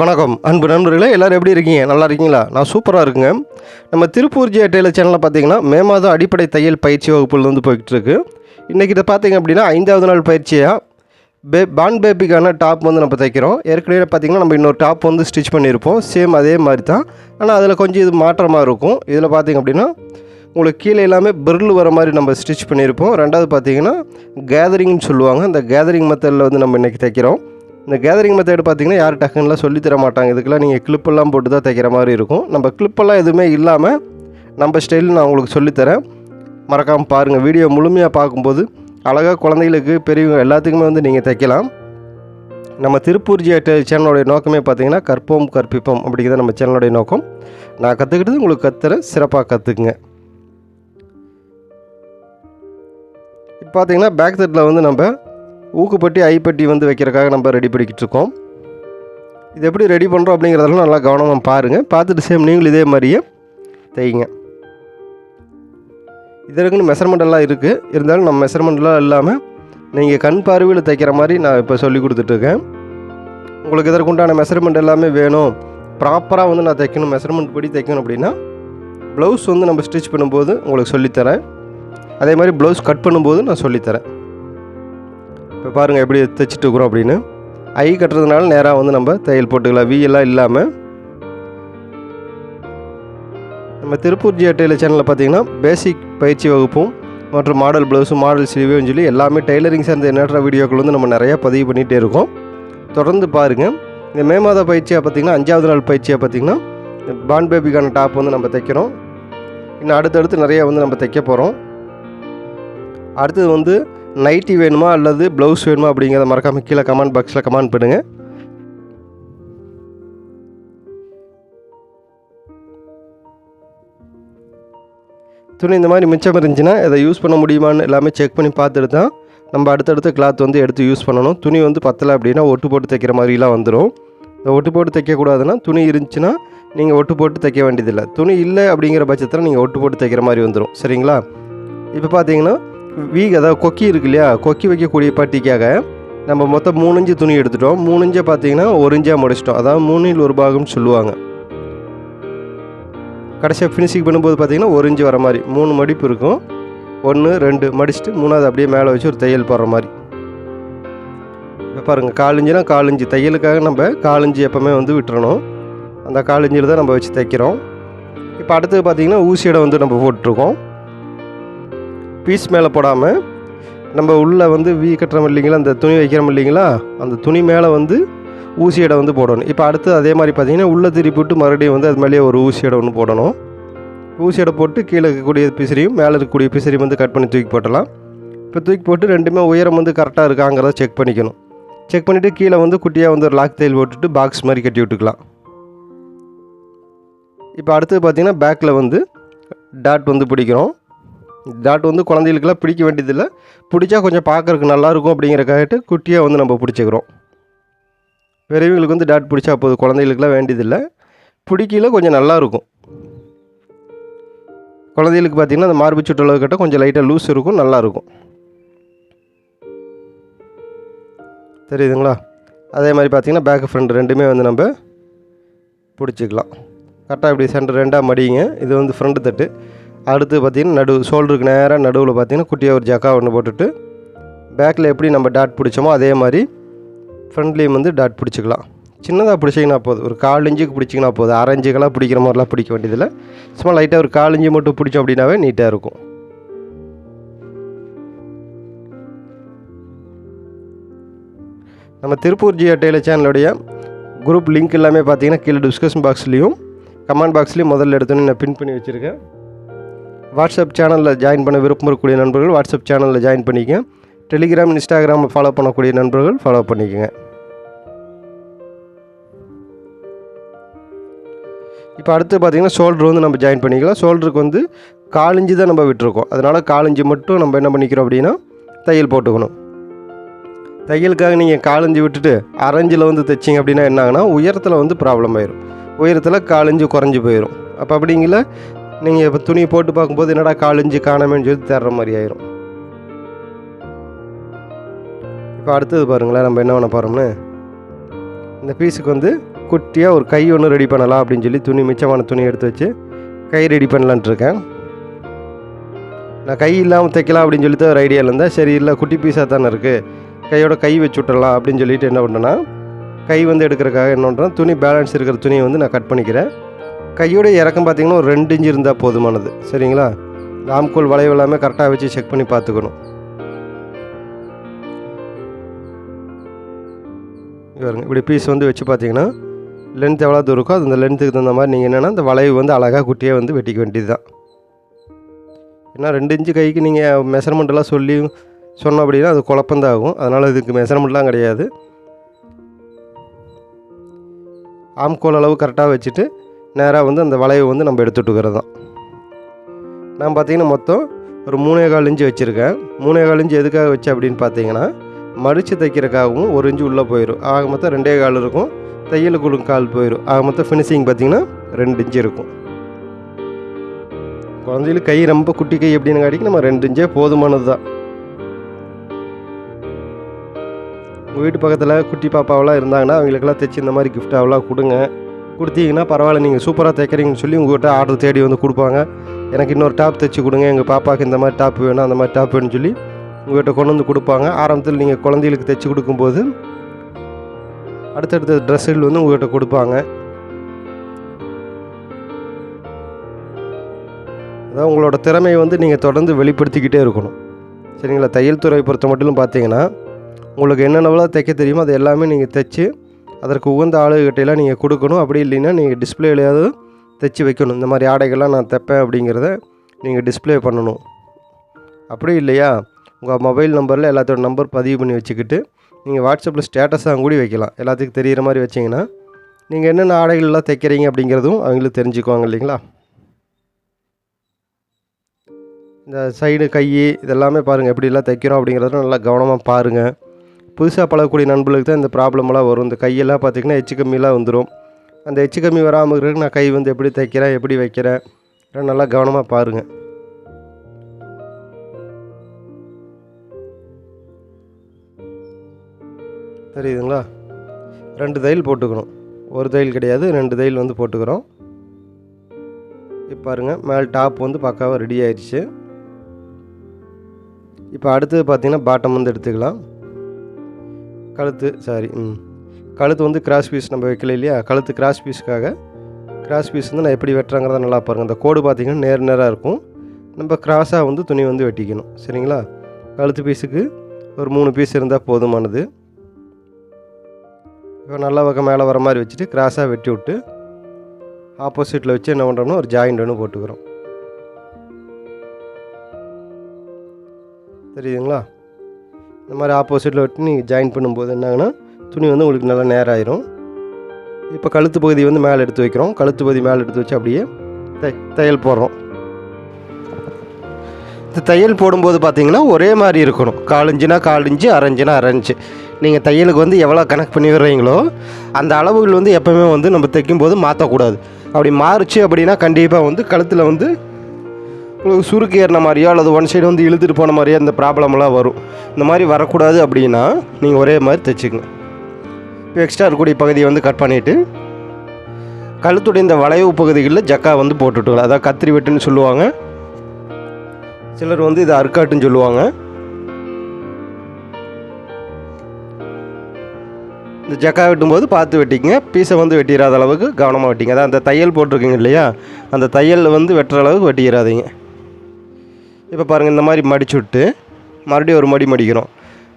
வணக்கம். அன்பு நண்பர்களே எல்லோரும் எப்படி இருக்கீங்க? நல்லா இருக்கீங்களா? நான் சூப்பராக இருக்குங்க. நம்ம திருப்பூர் ஜே டெய்லர் சேனலில் பார்த்தீங்கன்னா மே மாதம் அடிப்படை தையல் பயிற்சி வகுப்புலேருந்து வந்து போய்கிட்டு இருக்கு இன்றைக்கி இதை பார்த்தீங்க அப்படின்னா ஐந்தாவது நாள் பயிற்சியாக பே பான் பேபிக்கான டாப் வந்து நம்ம தைக்கிறோம். ஏற்கனவே பார்த்தீங்கன்னா நம்ம இன்னொரு டாப் வந்து ஸ்டிச் பண்ணியிருப்போம். சேம் அதே மாதிரி தான். ஆனால் அதில் கொஞ்சம் இது மாற்றமாக இருக்கும். இதில் பார்த்தீங்க அப்படின்னா உங்களுக்கு கீழே எல்லாமே பிரில் வர மாதிரி நம்ம ஸ்டிச் பண்ணியிருப்போம். ரெண்டாவது பார்த்தீங்கன்னா கேதரிங்னு சொல்லுவாங்க. இந்த கேதரிங் மெத்தடில் வந்து நம்ம இன்றைக்கி தைக்கிறோம். இந்த கேதரிங் மெத்தட் பார்த்தீங்கன்னா யார் டக்குன்னெலாம் சொல்லித்தர மாட்டாங்க. இதுக்கெல்லாம் நீங்கள் கிளிப்பெல்லாம் போட்டு தான் தைக்கிற மாதிரி இருக்கும். நம்ம கிளிப்பெல்லாம் எதுவுமே இல்லாமல் நம்ம ஸ்டைல் நான் உங்களுக்கு சொல்லித்தரேன். மறக்காமல் பாருங்கள் வீடியோ முழுமையாக பார்க்கும்போது அழகாக குழந்தைகளுக்கு பெரியவங்க எல்லாத்துக்குமே வந்து நீங்கள் தைக்கலாம். நம்ம திருப்பூர் ஜியா சேனலோடைய நோக்கமே பார்த்தீங்கன்னா கற்போம் கற்பிப்போம் அப்படிங்கிறது நம்ம சேனலோடைய நோக்கம். நான் கற்றுக்கிட்டது உங்களுக்கு கற்றுறேன் சிறப்பாக கற்றுக்குங்க இப்போ பார்த்தீங்கன்னா பேக் செட்டில் வந்து நம்ம ஊக்குப்பட்டி ஐப்பட்டி வந்து வைக்கிறக்காக நம்ம ரெடி பண்ணிக்கிட்டு இருக்கோம் இது எப்படி ரெடி பண்ணுறோம் அப்படிங்கிறதெல்லாம் நல்லா கவனமாக பாருங்கள் பார்த்துட்டு சேம் நீங்களும் இதே மாதிரியே தைங்க இதற்குன்னு மெஷர்மெண்ட் எல்லாம் இருக்குது இருந்தாலும் நம்ம மெஷர்மெண்ட்லாம் இல்லாமல் நீங்கள் கண் பார்வையில் தைக்கிற மாதிரி நான் இப்போ சொல்லி கொடுத்துட்ருக்கேன் உங்களுக்கு இதற்குண்டான மெஷர்மெண்ட் எல்லாமே வேணும். ப்ராப்பராக வந்து நான் தைக்கணும் மெஷர்மெண்ட் படி தைக்கணும் அப்படின்னா ப்ளவுஸ் வந்து நம்ம ஸ்டிச் பண்ணும்போது உங்களுக்கு சொல்லித்தரேன். அதே மாதிரி ப்ளவுஸ் கட் பண்ணும்போது நான் சொல்லித்தரேன். இப்போ பாருங்கள் எப்படி தைச்சிட்டு இருக்கிறோம் அப்படின்னு. ஐ கட்டுறதுனால நேராக வந்து நம்ம தையல் போட்டுக்கலாம். வி எல்லாம் இல்லாமல் நம்ம திருப்பூர் ஜியா டெய்லர் சேனலில் பார்த்தீங்கன்னா பேசிக் பயிற்சி வகுப்பும் மற்றும் மாடல் ப்ளவுஸும் மாடல் ஸ்லீவும் சொல்லி எல்லாமே டெய்லரிங் சார்ந்த எண்ணற்ற வீடியோக்கள் வந்து நம்ம நிறையா பதிவு பண்ணிகிட்டே இருக்கோம். தொடர்ந்து பாருங்கள் இந்த மே மாத பயிற்சியாக பார்த்திங்கன்னா அஞ்சாவது நாள் பயிற்சியாக பார்த்திங்கன்னா பான் பேபிக்கான டாப் வந்து நம்ம தைக்கிறோம் இன்னும் அடுத்தடுத்து நிறையா வந்து நம்ம தைக்க போகிறோம் அடுத்தது வந்து நைட்டி வேணுமா அல்லது ப்ளவுஸ் வேணுமா அப்படிங்கிறத மறக்காமல் கீழே கமெண்ட் பாக்ஸில் கமெண்ட் பண்ணுங்கள் துணி இந்த மாதிரி மிச்சம் இருந்துச்சுன்னா இதை யூஸ் பண்ண முடியுமான்னு எல்லாமே செக் பண்ணி பார்த்துட்டு தான் நம்ம அடுத்தடுத்து கிளாத் வந்து எடுத்து யூஸ் பண்ணணும். துணி வந்து பத்தலை அப்படின்னா ஒட்டு போட்டு தைக்கிற மாதிரிலாம் வந்துடும் இந்த ஒட்டு போட்டு தைக்கக்கூடாதுன்னா துணி இருந்துச்சுன்னா நீங்கள் ஒட்டு போட்டு தைக்க வேண்டியதில்லை. துணி இல்லை அப்படிங்கிற பட்சத்தில் நீங்கள் ஒட்டு போட்டு தைக்கிற மாதிரி வந்துடும் சரிங்களா? இப்போ பார்த்தீங்கன்னா வீ அதாவது கொக்கி இருக்கு இல்லையா கொக்கி வைக்கக்கூடிய பட்டிக்காக நம்ம மொத்தம் மூணு இஞ்சு துணி எடுத்துட்டோம். மூணு இஞ்சை பார்த்தீங்கன்னா ஒரு இஞ்சாக முடிச்சிட்டோம். அதாவது மூணில் ஒரு பாகம்னு சொல்லுவாங்க. கடைசியாக ஃபினிஷிங் பண்ணும்போது பார்த்தீங்கன்னா ஒரு இஞ்சு வர மாதிரி மூணு மடிப்பு இருக்கும். ஒன்று ரெண்டு மடிச்சுட்டு மூணாவது அப்படியே மேலே வச்சு ஒரு தையல் போடுற மாதிரி. இப்போ பாருங்கள் காலிஞ்சுனா காலிஞ்சு தையலுக்காக நம்ம காலிஞ்சு எப்போவுமே வந்து விட்டுறணும். அந்த காலிஞ்சில் தான் நம்ம வச்சு தைக்கிறோம். இப்போ அடுத்தது பார்த்திங்கன்னா ஊசியோட வந்து நம்ம போட்டிருக்கோம். பீஸ் மேலே போடாமல் நம்ம உள்ளே வந்து வீ கட்டுறோம் இல்லைங்களா? அந்த துணி வைக்கிறோம் இல்லைங்களா? அந்த துணி மேலே வந்து ஊசி ஊசியடை வந்து போடணும். இப்போ அடுத்து அதே மாதிரி பார்த்தீங்கன்னா உள்ளே திருப்பி விட்டு மறுபடியும் வந்து அது மேலேயே ஒரு ஊசி ஊசியடை ஒன்று போடணும். ஊசி ஊசியடை போட்டு கீழே இருக்கக்கூடிய பிசிறியும் மேலே இருக்கக்கூடிய பிசிறியும் வந்து கட் பண்ணி தூக்கி போட்டலாம் இப்போ தூக்கி போட்டு ரெண்டுமே உயரம் வந்து கரெக்டாக இருக்காங்கிறத செக் பண்ணிக்கணும். செக் பண்ணிவிட்டு கீழே வந்து குட்டியாக வந்து ஒரு லாக் தையல் போட்டுட்டு பாக்ஸ் மாதிரி கட்டி விட்டுக்கலாம். இப்போ அடுத்தது பார்த்திங்கன்னா பேக்கில் வந்து டாட் வந்து பிடிக்கிறோம். டாட் வந்து குழந்தைகளுக்கெல்லாம் பிடிக்க வேண்டியதில்லை. பிடிச்சா கொஞ்சம் பார்க்குறதுக்கு நல்லாயிருக்கும் அப்படிங்கிறக்காகிட்டு குட்டியாக வந்து நம்ம பிடிச்சிக்கிறோம். பெரியவங்களுக்கு வந்து டாட் பிடிச்சா போதும். குழந்தைகளுக்குலாம் வேண்டியதில்லை. பிடிக்கல கொஞ்சம் நல்லாயிருக்கும். குழந்தைகளுக்கு பார்த்திங்கன்னா அந்த மார்பு சுற்றளவு கட்ட கொஞ்சம் லைட்டாக லூஸ் இருக்கும் நல்லாயிருக்கும். தெரியுதுங்களா? அதே மாதிரி பார்த்திங்கன்னா பேக் ஃப்ரண்ட் ரெண்டுமே வந்து நம்ம பிடிச்சிக்கலாம். கரெக்டாக இப்படி சென்டர் ரெண்டாக மடிங்க. இது வந்து ஃப்ரண்ட் தட்டு. அடுத்து பார்த்திங்கன்னா நடு ஷோல்டருக்கு நேராக நடுவில் பார்த்திங்கன்னா குட்டியாக ஒரு ஜக்கா ஒன்று போட்டுட்டு பேக்கில் எப்படி நம்ம டாட் பிடிச்சோமோ அதே மாதிரி ஃப்ரண்ட்லேயும் வந்து டாட் பிடிச்சிக்கலாம். சின்னதாக பிடிச்சிங்கன்னா போதும். ஒரு கால் இஞ்சுக்கு பிடிச்சிங்கன்னா போதும். அரைஞ்சுக்கெல்லாம் பிடிக்கிற மாதிரிலாம் பிடிக்க வேண்டியதில்லை. சும்மா லைட்டாக ஒரு கால் இஞ்சி மட்டும் பிடிச்சோம் அப்படின்னாவே நீட்டாக இருக்கும். நம்ம திருப்பூர் ஜியோ டெய்லர் சேனலுடைய குரூப் லிங்க் எல்லாமே பார்த்தீங்கன்னா கீழே டிஸ்கஷன் பாக்ஸ்லேயும் கமெண்ட் பாக்ஸ்லேயும் முதல்ல எடுத்தோன்னே நான் பின் பண்ணி வச்சுருக்கேன். வாட்ஸ்அப் சேனலில் ஜாயின் பண்ண விருப்பம் இருக்கக்கூடிய நண்பர்கள் வாட்ஸ்அப் சேனலில் ஜாயின் பண்ணிக்கங்க. டெலிகிராம் இன்ஸ்டாகிராம் ஃபாலோ பண்ணக்கூடிய நண்பர்கள் ஃபாலோ பண்ணிக்கோங்க. இப்போ அடுத்து பார்த்திங்கன்னா ஷோல்டர் வந்து நம்ம ஜாயின் பண்ணிக்கலாம். ஷோல்டருக்கு வந்து காலிஞ்சி தான் நம்ம விட்டுருக்கோம். அதனால் காலிஞ்சி மட்டும் நம்ம என்ன பண்ணிக்கிறோம் அப்படின்னா தையல் போட்டுக்கணும். தையலுக்காக நீங்கள் காலஞ்சி விட்டுட்டு அரைஞ்சில் வந்து தைச்சிங்க அப்படின்னா என்ன ஆகுனா உயரத்தில் வந்து ப்ராப்ளம் ஆயிரும். உயரத்தில் காலஞ்சி குறைஞ்சி போயிடும் அப்போ அப்படிங்கிற நீங்கள் இப்போ துணி போட்டு பார்க்கும்போது என்னடா காலிஞ்சு காணாமேன்னு சொல்லி தர்ற மாதிரி ஆயிரும். இப்போ அடுத்தது பாருங்களேன் நம்ம என்ன பண்ண போகிறோம்னு இந்த பீஸுக்கு வந்து குட்டியாக ஒரு கை ஒன்று ரெடி பண்ணலாம் அப்படின்னு சொல்லி துணி மிச்சமான துணி எடுத்து வச்சு கை ரெடி பண்ணலான்ட்டு இருக்கேன். நான் கை இல்லாமல் தைக்கலாம் அப்படின்னு சொல்லிட்டு ஒரு ஐடியாவில் இருந்தேன் சரி இல்லை குட்டி பீஸாக தானே இருக்குது கையோட கை வச்சு விட்டுறலாம் அப்படின்னு சொல்லிட்டு என்ன பண்ணேன்னா கை வந்து எடுக்கிறதுக்காக என்ன பண்ணுறேன் துணி பேலன்ஸ் இருக்கிற துணியை வந்து நான் கட் பண்ணிக்கிறேன். கையோட இறக்கம் பார்த்தீங்கன்னா ஒரு ரெண்டு இன்ச்சு இருந்தால் போதுமானது. சரிங்களா? ராம்கோல் வளைவு எல்லாமே கரெக்டாக வச்சு செக் பண்ணி பார்த்துக்கணும். பாருங்க. இப்படி பீஸ் வந்து வச்சு பார்த்தீங்கன்னா லென்த் எவ்வளோ தூரம் இருக்கோ அந்த லென்த்துக்கு தகுந்த மாதிரி நீங்கள் என்னென்னா அந்த வளைவு வந்து அழகாக குட்டியாக வந்து வெட்டிக்க வேண்டியது தான் ஏன்னா ரெண்டு இன்ச்சு கைக்கு நீங்கள் மெஷர்மெண்ட்டெல்லாம் சொல்லி சொன்னோம் அப்படின்னா அது குழப்பந்தான் ஆகும் அதனால் இதுக்கு மெஷர்மெண்ட்லாம் கிடையாது. ஆம்கோல் அளவு கரெக்டாக வச்சுட்டு நேராக வந்து அந்த வளைவை வந்து நம்ம எடுத்துட்டுக்கிறது தான். நான் பார்த்தீங்கன்னா மொத்தம் ஒரு மூணே கால் இன்ச்சு வச்சுருக்கேன். மூணே கால் இன்ச்சு எதுக்காக வச்சேன் அப்படின்னு பார்த்தீங்கன்னா மடித்து தைக்கிறக்காகவும் ஒரு இன்ச்சு உள்ளே போயிடும் ஆக மொத்தம் ரெண்டே கால் இருக்கும். தையலுக்குள்ள கால் போயிடும் ஆக மொத்தம் ஃபினிஷிங் பார்த்தீங்கன்னா ரெண்டு இன்ச்சு இருக்கும். குழந்தைகளுக்கு கை ரொம்ப குட்டி கை அப்படின்னு காட்டிக்கு நம்ம ரெண்டு இன்ச்சே போதுமானது தான். உங்கள் வீட்டு பக்கத்தில் குட்டி பாப்பாவெல்லாம் இருந்தாங்கன்னா அவங்களுக்கெல்லாம் தைச்சி இந்த மாதிரி கிஃப்டாவெல்லாம் கொடுங்க. கொடுத்தீங்கன்னா பரவாயில்ல நீங்கள் சூப்பராக தைக்கிறீங்கன்னு சொல்லி உங்கள்கிட்ட ஆர்டர் தேடி வந்து கொடுப்பாங்க. எனக்கு இன்னொரு டாப் தைச்சி கொடுங்க எங்கள் பாப்பாவுக்கு இந்த மாதிரி டாப் வேணும் அந்த மாதிரி டாப் வேணும்னு சொல்லி உங்கள்கிட்ட கொண்டு வந்து கொடுப்பாங்க. ஆரம்பத்தில் நீங்கள் குழந்தைகளுக்கு தைச்சி கொடுக்கும்போது அடுத்தடுத்த ட்ரெஸ்ஸுகள் வந்து உங்கள்கிட்ட கொடுப்பாங்க. அதான் உங்களோட திறமையை வந்து நீங்கள் தொடர்ந்து வெளிப்படுத்திக்கிட்டே இருக்கணும். சரிங்களா? தையல் துறை பொறுத்த மட்டும் பார்த்தீங்கன்னா உங்களுக்கு என்னென்னவெல்லாம் தைக்க தெரியுமோ அது எல்லாமே நீங்கள் தைச்சி அதற்கு உகந்த ஆளுகிட்டையெல்லாம் நீங்கள் கொடுக்கணும். அப்படி இல்லைன்னா நீங்கள் டிஸ்பிளேலையாவது தைச்சி வைக்கணும். இந்த மாதிரி ஆடைகள்லாம் நான் தைப்பேன் அப்படிங்கிறத நீங்கள் டிஸ்பிளே பண்ணணும். அப்படி இல்லையா? உங்கள் மொபைல் நம்பரில் எல்லாத்தோட நம்பர் பதிவு பண்ணி வச்சுக்கிட்டு நீங்கள் வாட்ஸ்அப்பில் ஸ்டேட்டஸாக கூடி வைக்கலாம். எல்லாத்துக்கும் தெரிகிற மாதிரி வச்சிங்கன்னா நீங்கள் என்னென்ன ஆடைகள்லாம் தைக்கிறீங்க அப்படிங்கிறதும் அவங்களுக்கு தெரிஞ்சுக்குவாங்க இல்லைங்களா? இந்த சைடு கை இதெல்லாமே பாருங்கள் எப்படிலாம் தைக்கிறோம் அப்படிங்கிறத நல்லா கவனமாக பாருங்கள் புதுசாக பழகக்கூடிய நண்பர்களுக்கு தான் இந்த ப்ராப்ளமெல்லாம் வரும். இந்த கையெல்லாம் பார்த்திங்கன்னா எச்சு கம்மியெல்லாம் வந்துடும் அந்த எச்சு கம்மி வராமல் இருக்கிறதுக்கு நான் கை வந்து எப்படி தைக்கிறேன் எப்படி வைக்கிறேன் நல்லா கவனமாக பாருங்கள் தெரியுதுங்களா? ரெண்டு தையல் போட்டுக்கணும். ஒரு தையல் கிடையாது ரெண்டு தையல் வந்து போட்டுக்கிறோம். இப்போ பாருங்கள் மேல் டாப் வந்து பக்காவாக ரெடி ஆயிடுச்சு. இப்போ அடுத்தது பார்த்திங்கன்னா பாட்டம் வந்து எடுத்துக்கலாம். கழுத்து சாரி ம். கழுத்து வந்து கிராஸ் பீஸ் நம்ம வைக்கல இல்லையா? கழுத்து கிராஸ் பீஸுக்காக கிராஸ் பீஸ் வந்து நான் எப்படி வெட்டுறாங்கிறத நல்லா பாருங்கள் இந்த கோடு பார்த்திங்கன்னா நேர் நேராக இருக்கும். நம்ம கிராஸாக வந்து துணி வந்து வெட்டிக்கணும். சரிங்களா? கழுத்து பீஸுக்கு ஒரு மூணு பீஸ் இருந்தால் போதுமானது. இப்போ நல்ல பக்கம் மேலே வர மாதிரி வச்சுட்டு கிராஸாக வெட்டி விட்டு ஆப்போசிட்டில் வச்சு என்ன பண்ணுறோம்னா ஒரு ஜாயிண்ட் ஒன்று போட்டுக்கிறோம். தெரியுதுங்களா? இந்த மாதிரி ஆப்போசிட்டில் விட்டு நீங்கள் ஜாயின் பண்ணும்போது என்னாங்கன்னா துணி வந்து உங்களுக்கு நல்லா நேரம் ஆயிரும் இப்போ கழுத்து பகுதி வந்து மேலே எடுத்து வைக்கிறோம். கழுத்து பகுதி மேலே எடுத்து வச்சு அப்படியே தை தையல் போடுறோம். இந்த தையல் போடும்போது பார்த்தீங்கன்னா ஒரே மாதிரி இருக்கணும். காலஞ்சுனா காலஞ்சு அரைஞ்சுனா அரைஞ்சு நீங்கள் தையலுக்கு வந்து எவ்வளோ கணக்கு பண்ணி விடுறீங்களோ அந்த அளவுகள் வந்து எப்போவுமே வந்து நம்ம தைக்கும் போது மாற்றக்கூடாது அப்படி மாறுச்சு அப்படின்னா கண்டிப்பாக வந்து கழுத்தில் வந்து சுருக்கு ஏறின மாதிரியோ அல்லது ஒன் சைடு வந்து இழுத்துட்டு போன மாதிரியோ இந்த ப்ராப்ளம்லாம் வரும். இந்த மாதிரி வரக்கூடாது அப்படின்னா நீங்கள் ஒரே மாதிரி தைச்சிக்கங்க. இப்போ எக்ஸ்ட்ரா இருக்கக்கூடிய பகுதியை வந்து கட் பண்ணிவிட்டு கழுத்துடைய இந்த வளைவு பகுதிகளில் ஜக்கா வந்து போட்டுவிட்டுக்கலாம் அதாவது கத்திரி வெட்டுன்னு சொல்லுவாங்க. சிலர் வந்து இதை அர்க்காட்டுன்னு சொல்லுவாங்க. இந்த ஜக்கா வெட்டும்போது பார்த்து வெட்டிங்க பீஸை வந்து வெட்டிடாத அளவுக்கு கவனமாக வெட்டிங்க. அதான் அந்த தையல் போட்டிருக்கீங்க இல்லையா? அந்த தையல் வந்து வெட்டுற அளவுக்கு வெட்டிடாதீங்க இப்போ பாருங்கள் இந்த மாதிரி மடிச்சு விட்டு மறுபடியும் ஒரு மடி மடிக்கிறோம்.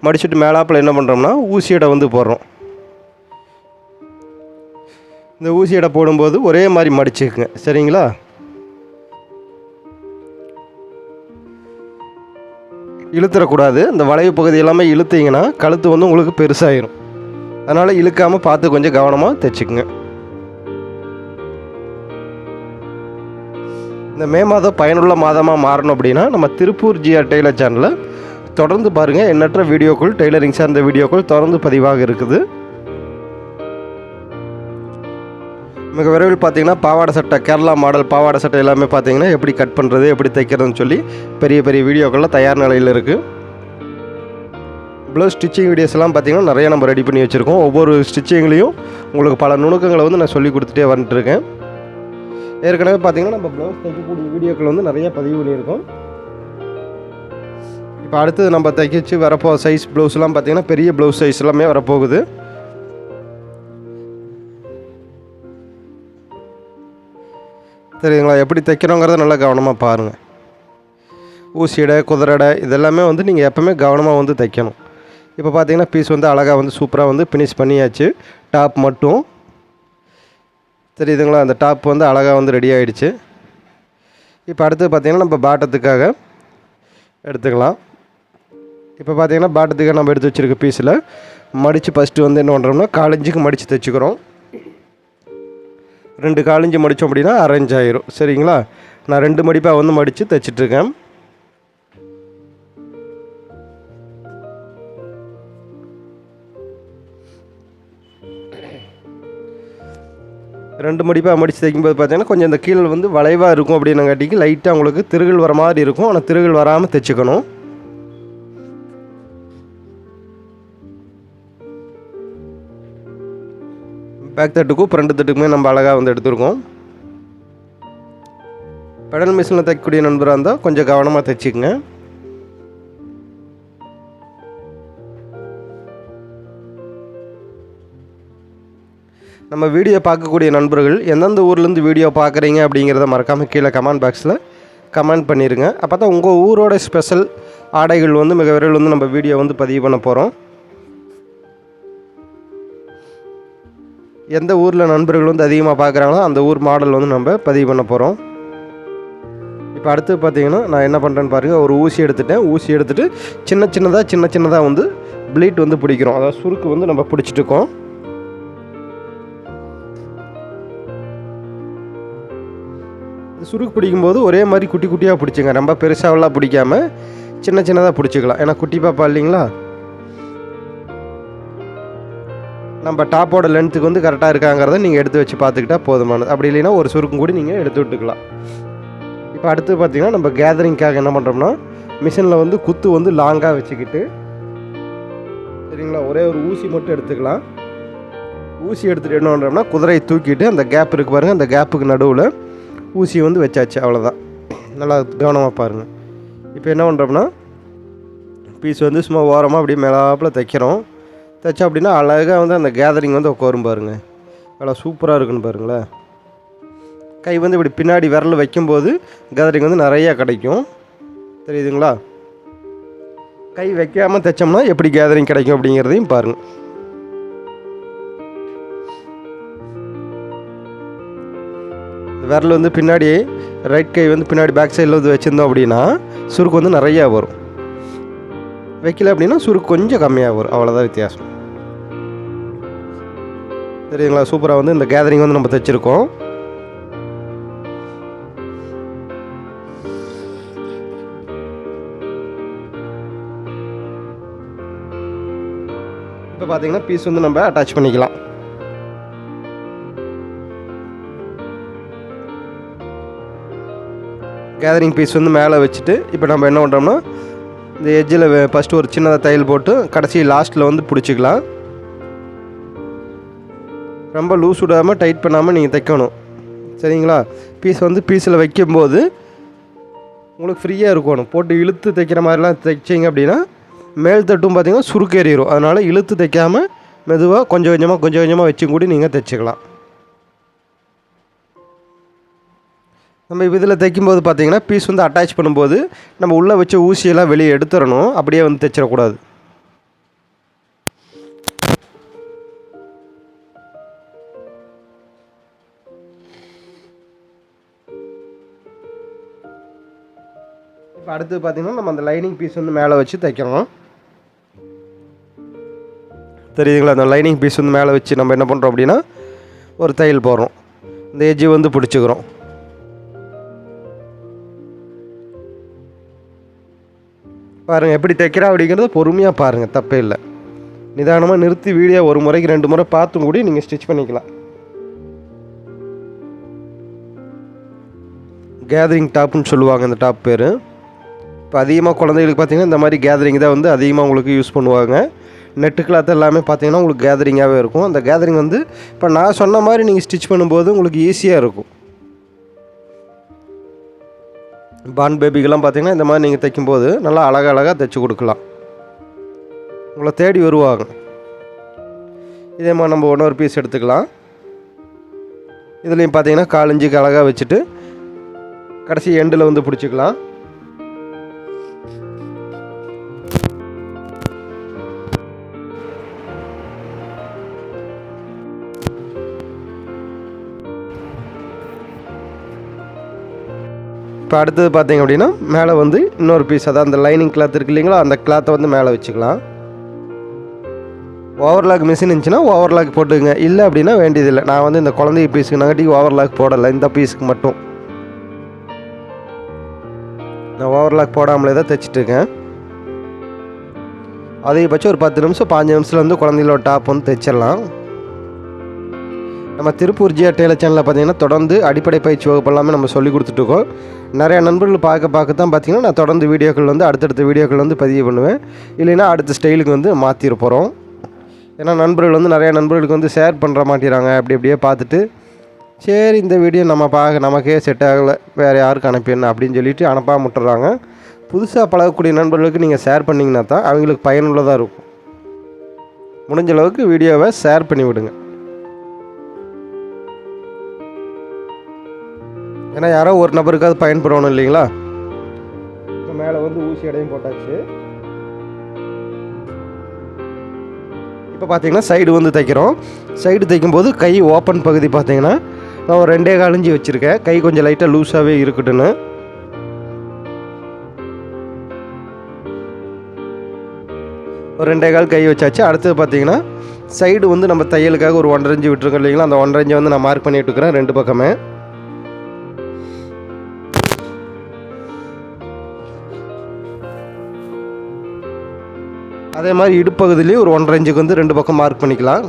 மடிச்சுட்டு மேலாப்பில் என்ன பண்ணுறோம்னா ஊசியடை வந்து போடுறோம். இந்த ஊசியடை போடும்போது ஒரே மாதிரி மடிச்சுக்குங்க. சரிங்களா? இழுத்துறக்கூடாது. இந்த வளைவு பகுதி எல்லாமே இழுத்தீங்கன்னா கழுத்து வந்து உங்களுக்கு பெருசாகிடும் அதனால் இழுக்காமல் பார்த்து கொஞ்சம் கவனமாக தைச்சிக்குங்க. இந்த மே மாதம் பயனுள்ள மாதமாக மாறணும் அப்படின்னா நம்ம திருப்பூர் ஜிஆர் டெய்லர் சேனலை தொடர்ந்து பாருங்கள் எண்ணற்ற வீடியோக்கள் டெய்லரிங் சார்ந்த வீடியோக்கள் தொடர்ந்து பதிவாக இருக்குது. மிக விரைவில் பார்த்தீங்கன்னா பாவாடை சட்டை கேரளா மாடல் பாவாடை சட்டை எல்லாமே பார்த்தீங்கன்னா எப்படி கட் பண்ணுறது எப்படி தைக்கிறதுன்னு சொல்லி பெரிய பெரிய வீடியோக்கள்லாம் தயார் நிலையில் இருக்குது ப்ளவுஸ் ஸ்டிச்சிங் வீடியோஸ்லாம் பார்த்திங்கன்னா நிறைய நம்ம ரெடி பண்ணி வச்சுருக்கோம். ஒவ்வொரு ஸ்டிச்சிங்லேயும் உங்களுக்கு பல நுணுக்கங்களை வந்து நான் சொல்லி கொடுத்துட்டே வந்துட்டு இருக்கேன். ஏற்கனவே பார்த்தீங்கன்னா நம்ம ப்ளவுஸ் தைக்கக்கூடிய வீடியோக்கள் வந்து நிறைய பதிவு பண்ணியிருக்கோம். இப்போ அடுத்தது நம்ம தைக்கிச்சு வரப்போ சைஸ் ப்ளவுஸ்லாம் பார்த்தீங்கன்னா பெரிய ப்ளவுஸ் சைஸ் எல்லாமே வரப்போகுது. சரிங்களா எப்படி தைக்கிறோங்கிறத நல்லா கவனமாக பாருங்கள் ஊசியடை குதிரடை இதெல்லாமே வந்து நீங்கள் எப்போவுமே கவனமாக வந்து தைக்கணும். இப்போ பார்த்தீங்கன்னா பீஸ் வந்து அழகாக வந்து சூப்பராக வந்து ஃபினிஷ் பண்ணியாச்சு. டாப் மட்டும். தெரியுதுங்களா அந்த டாப் வந்து அழகாக வந்து ரெடி ஆகிடுச்சு இப்போ அடுத்து பார்த்திங்கன்னா நம்ம பாட்டத்துக்காக எடுத்துக்கலாம். இப்போ பார்த்திங்கன்னா பாட்டத்துக்காக நம்ம எடுத்து வச்சுருக்க பீஸில் மடித்து ஃபஸ்ட்டு வந்து என்ன பண்ணுறோம்னா காலஞ்சுக்கு மடித்து தைச்சிக்கிறோம். ரெண்டு காலஞ்சி மடித்தோம் அப்படின்னா அரேஞ்ச் ஆயிரும். சரிங்களா? நான் ரெண்டு மடிப்பாக வந்து மடித்து தைச்சிட்ருக்கேன் ரெண்டு மடிப்பாக மடித்து தைக்கும்போது பார்த்தீங்கன்னா கொஞ்சம் இந்த கீழே வந்து வளைவாக இருக்கும் அப்படின்னங்காட்டிக்கு லைட்டாக உங்களுக்கு திருகள் வர மாதிரி இருக்கும். ஆனால் திருகள் வராமல் தைச்சிக்கணும் பேக் தட்டுக்கும் ஃப்ரண்ட் தட்டுக்குமே நம்ம அழகாக வந்து எடுத்துருக்கோம். பெடல் மிஷினில் தைக்கக்கூடிய நண்பராக இருந்தால் கொஞ்சம் கவனமாக தைச்சிக்கங்க நம்ம வீடியோ பார்க்கக்கூடிய நண்பர்கள் எந்தெந்த ஊர்லேருந்து வீடியோ பார்க்குறீங்க அப்படிங்கிறத மறக்காமல் கீழே கமெண்ட் பாக்ஸில் கமெண்ட் பண்ணிடுங்க அப்போ தான் உங்கள் ஊரோட ஸ்பெஷல் ஆடைகள் வந்து மிக விரைவில் வந்து நம்ம வீடியோ வந்து பதிவு பண்ண போகிறோம். எந்த ஊரில் நண்பர்கள் வந்து அதிகமாக பார்க்குறாங்களோ அந்த ஊர் மாடல் வந்து நம்ம பதிவு பண்ண போகிறோம். இப்போ அடுத்து பார்த்தீங்கன்னா நான் என்ன பண்ணுறேன்னு பாருங்கள் ஒரு ஊசி எடுத்துட்டேன். ஊசி எடுத்துகிட்டு சின்ன சின்னதாக சின்ன சின்னதாக வந்து ப்ளீட் வந்து பிடிக்கிறோம். அதாவது சுருக்கு வந்து நம்ம பிடிச்சிட்டு சுருக்கு பிடிக்கும்போது ஒரே மாதிரி குட்டி குட்டியாக பிடிச்சிங்க. ரொம்ப பெருசாவெல்லாம் பிடிக்காம சின்ன சின்னதாக பிடிச்சிக்கலாம். ஏன்னா குட்டி பாப்பா இல்லைங்களா? நம்ம டாப்போட லென்த்துக்கு வந்து கரெக்டாக இருக்காங்கிறத நீங்கள் எடுத்து வச்சு பார்த்துக்கிட்டா போதுமானது. அப்படி இல்லைன்னா ஒரு சுருக்கும் கூட நீங்கள் எடுத்து விட்டுக்கலாம். இப்போ அடுத்து பார்த்தீங்கன்னா நம்ம கேதரிங்க்காக என்ன பண்ணுறோம்னா மிஷினில் வந்து குத்து வந்து லாங்காக வச்சுக்கிட்டு சரிங்களா? ஒரே ஒரு ஊசி மட்டும் எடுத்துக்கலாம். ஊசி எடுத்துகிட்டு என்ன பண்ணுறோம்னா குதிரையை தூக்கிட்டு அந்த கேப் இருக்கு பாருங்கள் அந்த கேப்புக்கு நடுவில் ஊசியை வந்து வச்சாச்சு அவ்வளோதான் நல்லா கவனமாக பாருங்கள் இப்போ என்ன பண்ணுறோம்னா பீஸ் வந்து சும்மா ஓரமாக அப்படியே மேலாப்பில் தைக்கிறோம். தைச்சா அப்படின்னா அழகாக வந்து அந்த கேதரிங் வந்து உட்காரும் பாருங்கள் நல்லா சூப்பராக இருக்குன்னு பாருங்களேன். கை வந்து இப்படி பின்னாடி விரல் வைக்கும்போது கேதரிங் வந்து நிறையா கிடைக்கும். தெரியுதுங்களா? கை வைக்காமல் தைச்சோம்னா எப்படி கேதரிங் கிடைக்கும் அப்படிங்கிறதையும் பாருங்கள் விரல் வந்து பின்னாடி ரைட் கை வந்து பின்னாடி பேக் சைடில் வந்து வச்சுருந்தோம் அப்படின்னா சுருக்கு வந்து நிறையா வரும். வைக்கல அப்படின்னா சுருக்கு கொஞ்சம் கம்மியாக வரும். அவ்வளோதான் வித்தியாசம். சரிங்களா சூப்பராக வந்து இந்த கேதரிங் வந்து நம்ம தைச்சிருக்கோம். இப்போ பார்த்தீங்கன்னா பீஸ் வந்து நம்ம அட்டாச் பண்ணிக்கலாம். கேதரிங் பீஸ் வந்து மேலே வச்சுட்டு இப்போ நம்ம என்ன பண்ணுறோம்னா இந்த எஜ்ஜில் ஃபஸ்ட்டு ஒரு சின்னதாக தையல் போட்டு கடைசி லாஸ்ட்டில் வந்து பிடிச்சிக்கலாம். ரொம்ப லூஸ் விடாமல் டைட் பண்ணாமல் நீங்கள் தைக்கணும். சரிங்களா? பீஸ் வந்து பீஸில் வைக்கும்போது உங்களுக்கு ஃப்ரீயாக இருக்கணும். போட்டு இழுத்து தைக்கிற மாதிரிலாம் தைச்சிங்க அப்படின்னா மேல் தட்டும் பார்த்திங்கன்னா சுருக்கேறிடும் அதனால் இழுத்து தைக்காமல் மெதுவாக கொஞ்சம் கொஞ்சமாக கொஞ்சம் கொஞ்சமாக வச்சும் கூட நீங்கள் தைச்சிக்கலாம். நம்ம இதில் தைக்கும்போது பார்த்திங்கன்னா பீஸ் வந்து அட்டாச் பண்ணும்போது நம்ம உள்ளே வச்ச ஊசியெல்லாம் வெளியே எடுத்துடணும். அப்படியே வந்து தைச்சிடக்கூடாது இப்போ அடுத்து பார்த்தீங்கன்னா நம்ம அந்த லைனிங் பீஸ் வந்து மேலே வச்சு தைக்கிறோம் தெரியுதுங்களா? அந்த லைனிங் பீஸ் வந்து மேலே வச்சு நம்ம என்ன பண்ணுறோம் அப்படின்னா ஒரு தையல் போடுறோம். இந்த எஜ்ஜி வந்து பிடிச்சிக்கிறோம். பாருங்கள் எப்படி தைக்கிறா அப்படிங்கிறத பொறுமையாக பாருங்கள் தப்பே இல்லை. நிதானமாக நிறுத்தி வீடியோ ஒரு முறைக்கு ரெண்டு முறை பார்த்தும் கூட நீங்கள் ஸ்டிச் பண்ணிக்கலாம். கேதரிங் டாப்னு சொல்லுவாங்க இந்த டாப் பேர். இப்போ அதிகமாக குழந்தைகளுக்கு பார்த்தீங்கன்னா இந்த மாதிரி கேதரிங் தான் வந்து அதிகமாக உங்களுக்கு யூஸ் பண்ணுவாங்க. நெட்டு கிளாத் எல்லாமே பார்த்தீங்கன்னா உங்களுக்கு கேதரிங்காகவே இருக்கும். அந்த கேதரிங் வந்து இப்போ நான் சொன்ன மாதிரி நீங்கள் ஸ்டிச் பண்ணும்போது உங்களுக்கு ஈஸியாக இருக்கும். பான் பேபிக்கெல்லாம் பார்த்திங்கன்னா இந்த மாதிரி நீங்கள் தைக்கும்போது நல்லா அழகழகாக தைச்சி கொடுக்கலாம். உங்களை தேடி வருவாங்க. இதே மாதிரி நம்ம இன்னொரு பீஸ் எடுத்துக்கலாம். இதுலேயும் பார்த்தீங்கன்னா காலஞ்சிக்கு அழகாக வச்சுட்டு கடைசி எண்டில் வந்து பிடிச்சிக்கலாம். இப்போ அடுத்தது பார்த்தீங்க அப்படின்னா மேலே வந்து இன்னொரு பீஸ் அதாவது அந்த லைனிங் கிளாத் இருக்கு இல்லைங்களா அந்த கிளாத்தை வந்து மேலே வச்சுக்கலாம். ஓவர்லாக் மிஷின் இருந்துச்சுன்னா ஓவர்லாக் போட்டுங்க இல்லை அப்படின்னா வேண்டியதில்லை. நான் வந்து இந்த குழந்தை பீஸுக்கு நகட்டி ஓவர்லாக் போடலை. இந்த பீஸுக்கு மட்டும். நான் ஓவர்லாக் போடாமலே தான் தைச்சிட்டு இருக்கேன். அதிகபட்சம் ஒரு பத்து நிமிஷம் பாஞ்சு நிமிஷத்தில் வந்து குழந்தைகளோட டாப் வந்து தைச்சிடலாம். நம்ம திருப்பூர் ஜியா டெய்லர் சேனலில் பார்த்தீங்கன்னா தொடர்ந்து அடிப்படை பயிற்சி வகுப்பு எல்லாமே நம்ம சொல்லி கொடுத்துட்ருக்கோம். நிறையா நண்பர்கள் பார்க்க பார்க்க தான் பார்த்தீங்கன்னா நான் தொடர்ந்து வீடியோக்கள் வந்து அடுத்தடுத்த வீடியோக்கள் வந்து பதிவு பண்ணுவேன். இல்லைன்னா அடுத்த ஸ்டைலுக்கு வந்து மாற்றிட போகிறோம் ஏன்னா நண்பர்கள் வந்து நிறையா நண்பர்களுக்கு வந்து ஷேர் பண்ணுற மாட்டேறாங்க அப்படி அப்படியே பார்த்துட்டு சரி இந்த வீடியோ நம்ம பார்க்க நமக்கே செட் ஆகலை வேறு யாருக்கு அனுப்பிடணும் அப்படின்னு சொல்லிட்டு அனுப்பாம விட்டுறாங்க புதுசாக பழகக்கூடிய நண்பர்களுக்கு நீங்கள் ஷேர் பண்ணிங்கன்னா தான் அவங்களுக்கு பயனுள்ளதாக இருக்கும். முடிஞ்ச அளவுக்கு வீடியோவை ஷேர் பண்ணி விடுங்க. ஏன்னா யாரோ ஒரு நபருக்காவது பயன்படணும் இல்லைங்களா? இப்போ மேலே வந்து ஊசி இடையும் போட்டாச்சு. இப்போ பார்த்தீங்கன்னா சைடு வந்து தைக்கிறோம். சைடு தைக்கும்போது கை ஓப்பன் பகுதி பார்த்தீங்கன்னா நான் ஒரு ரெண்டே காலஞ்சி வச்சுருக்கேன். கை கொஞ்சம் லைட்டாக லூஸாகவே இருக்கட்டுன்னு ஒரு ரெண்டே கால் கை வச்சாச்சு. அடுத்தது பார்த்தீங்கன்னா சைடு வந்து நம்ம தையலுக்காக ஒரு ஒன்றரை இன்ச்சு விட்டுருக்கோம் இல்லைங்களா? அந்த ஒன்றரை இன்ச்சை வந்து நான் மார்க் பண்ணி விட்டுக்கிறேன் ரெண்டு பக்கமே. அதே மாதிரி இடுப்பகுதியிலையும் ஒரு ஒன்றரை இன்ச்சுக்கு வந்து ரெண்டு பக்கம் மார்க் பண்ணிக்கலாம்.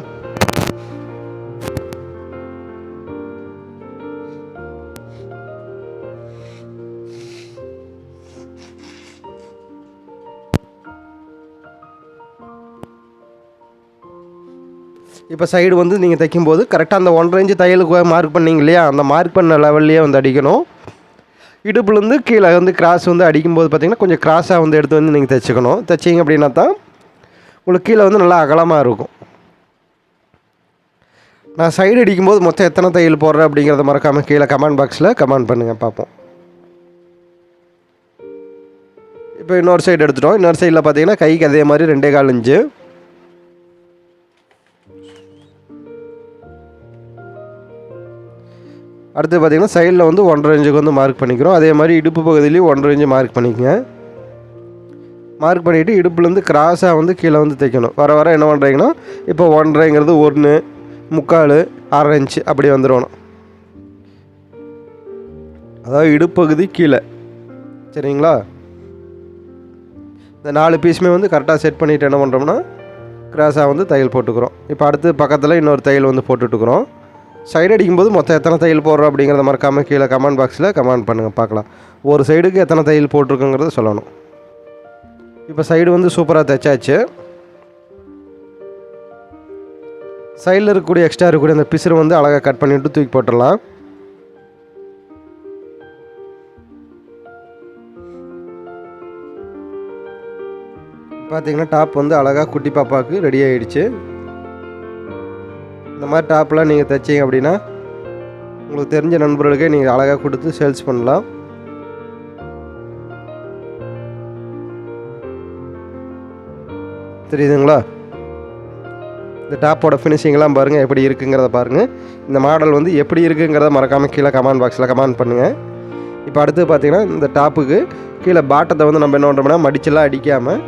இப்போ சைடு வந்து நீங்கள் தைக்கும்போது கரெக்டாக அந்த ஒன்றரை இன்ச்சு தையலுக்கு மார்க் பண்ணிங்க இல்லையா? அந்த மார்க் பண்ண லெவல்லையே வந்து அடிக்கணும். இடுப்புலேருந்து கீழே வந்து கிராஸ் வந்து அடிக்கும்போது பார்த்தீங்கன்னா கொஞ்சம் கிராஸாக வந்து எடுத்து வந்து நீங்கள் தைச்சிக்கணும். தைச்சிங்க அப்படின்னா தான் உங்களுக்கு கீழே வந்து நல்லா அகலமாக இருக்கும். நான் சைடு அடிக்கும்போது மொத்தம் எத்தனை தையல் போடுறேன் அப்படிங்கிறத மறக்காமல் கீழே கமெண்ட் பாக்ஸில் கமெண்ட் பண்ணுங்கள் பார்ப்போம். இப்போ இன்னொரு சைடு எடுத்துட்டோம். இன்னொரு சைடில் பார்த்தீங்கன்னா கைக்கு அதே மாதிரி ரெண்டே கால் இன்ச்சு. அடுத்து பார்த்தீங்கன்னா சைடில் வந்து ஒன்றரை இன்ச்சுக்கு வந்து மார்க் பண்ணிக்கிறோம். அதே மாதிரி இடுப்பு பகுதியிலையும் ஒன்றரை இன்ச்சு மார்க் பண்ணிக்கங்க. மார்க் பண்ணிவிட்டு இடுப்புலேருந்து கிராஸாக வந்து கீழே வந்து தைக்கணும். வர வர என்ன பண்ணுறீங்கன்னா இப்போ ஒன்றரைங்கிறது ஒன்று முக்கால் அரை இன்ச்சு அப்படி வந்துடணும் அதாவது இடுப்பகுதி கீழே. சரிங்களா? இந்த நாலு பீஸுமே வந்து கரெக்டாக செட் பண்ணிவிட்டு என்ன பண்ணுறோம்னா கிராஸாக வந்து தையல் போட்டுக்கிறோம். இப்போ அடுத்து பக்கத்தில் இன்னொரு தையல் வந்து போட்டுட்டுக்கிறோம் சைடு அடிக்கும்போது மொத்தம் எத்தனை தையல் போடுறோம் அப்படிங்கிறத மறக்காமல் கீழே கமெண்ட் பாக்ஸில் கமெண்ட் பண்ணுங்கள் பார்க்கலாம். ஒரு சைடுக்கு எத்தனை தையல் போட்டிருக்குங்கிறத சொல்லணும். இப்போ சைடு வந்து சூப்பராக தைச்சாச்சு. சைடில் இருக்கக்கூடிய எக்ஸ்ட்ரா இருக்கக்கூடிய அந்த பிசுறு வந்து அழகாக கட் பண்ணிவிட்டு தூக்கி போட்டுடலாம். பார்த்தீங்கன்னா டாப் வந்து அழகாக குட்டி பாப்பாவுக்கு ரெடி ஆகிடுச்சு இந்த மாதிரி டாப்லாம் நீங்கள் தைச்சிங்க அப்படின்னா உங்களுக்கு தெரிஞ்ச நண்பர்களுக்கே நீங்கள் அழகாக கொடுத்து சேல்ஸ் பண்ணலாம். தெரியுதுங்களா? இந்த டாப்போட ஃபினிஷிங்லாம் பாருங்கள் எப்படி இருக்குங்கிறத பாருங்கள் இந்த மாடல் வந்து எப்படி இருக்குங்கிறத மறக்காமல் கீழே கமெண்ட் பாக்ஸில் கமெண்ட் பண்ணுங்கள் இப்போ அடுத்து பார்த்தீங்கன்னா இந்த டாப்புக்கு கீழே பாட்டத்தை வந்து நம்ம என்ன பண்ணுறோம்னா மடிச்செல்லாம் அடிக்காமல்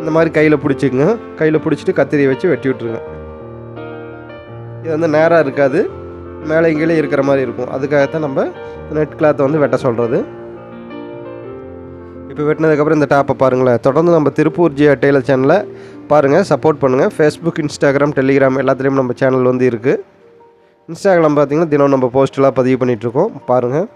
இந்த மாதிரி கையில் பிடிச்சிக்குங்க. கையில் பிடிச்சிட்டு கத்திரியை வச்சு வெட்டி விட்ருங்க இது வந்து நேராக இருக்காது. மேலே கீழே இருக்கிற மாதிரி இருக்கும். அதுக்காகத்தான் நம்ம நெட் கிளாத்தை வந்து வெட்ட சொல்கிறது இப்போ வெட்டினதுக்கப்புறம் இந்த டாப்பை பாருங்களேன். தொடர்ந்து நம்ம திருப்பூர் ஜி டெய்லர் சேனலை பாருங்கள் சப்போர்ட் பண்ணுங்கள் ஃபேஸ்புக் இன்ஸ்டாகிராம் டெலிகிராம் எல்லாத்துலேயும் நம்ம சேனல் வந்து இருக்குது இன்ஸ்டாகிராம் பார்த்திங்கன்னா தினம் நம்ம போஸ்டெல்லாம் பதிவு பண்ணிகிட்ருக்கோம் பாருங்கள்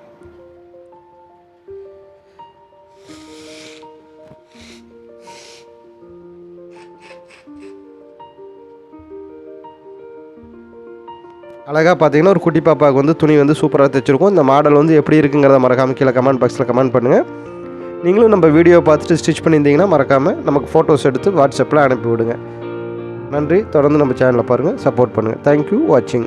அழகாக பார்த்தீங்கன்னா ஒரு குட்டி பாப்பாவுக்கு வந்து துணி வந்து சூப்பராக தைச்சிருக்கும். இந்த மாடல் வந்து எப்படி இருக்குங்கிறத மறக்காமல் கீழே கமெண்ட் பாக்ஸில் கமெண்ட் பண்ணுங்கள் நீங்களும் நம்ம வீடியோ பார்த்துட்டு ஸ்டிச் பண்ணியிருந்தீங்கன்னா மறக்காமல் நமக்கு ஃபோட்டோஸ் எடுத்து வாட்ஸ்அப்பில் அனுப்பிவிடுங்க. நன்றி. தொடர்ந்து நம்ம சேனலை பாருங்கள் சப்போர்ட் பண்ணுங்கள் தேங்க்யூ வாட்சிங்